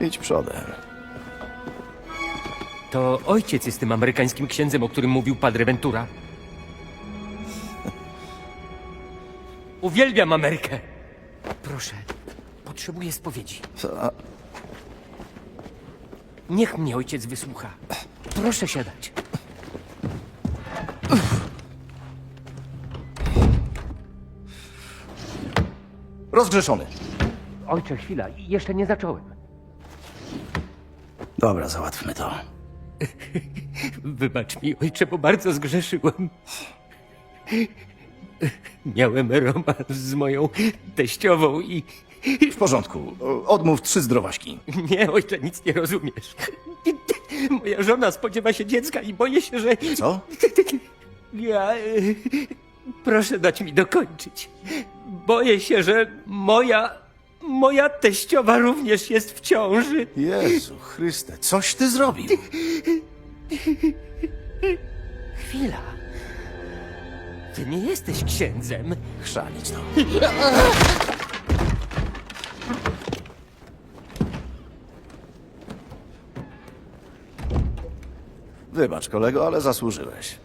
Idź przodem. To ojciec jest tym amerykańskim księdzem, o którym mówił Padre Ventura. Uwielbiam Amerykę. Proszę, potrzebuję spowiedzi. Co? Niech mnie ojciec wysłucha. Proszę siadać. Rozgrzeszony. Ojcze, chwila, jeszcze nie zacząłem. Dobra, załatwmy to. Wybacz mi, ojcze, bo bardzo zgrzeszyłem. Miałem romans z moją teściową i... W porządku. Odmów trzy zdrowaśki. Nie, ojcze, nic nie rozumiesz. Moja żona spodziewa się dziecka i boję się, że... Co? Ja... y, Proszę dać mi dokończyć. Boję się, że moja... Moja teściowa również jest w ciąży. Jezu Chryste, coś ty zrobił. Chwila. Ty nie jesteś księdzem. Chrzanić to. Wybacz, kolego, ale zasłużyłeś.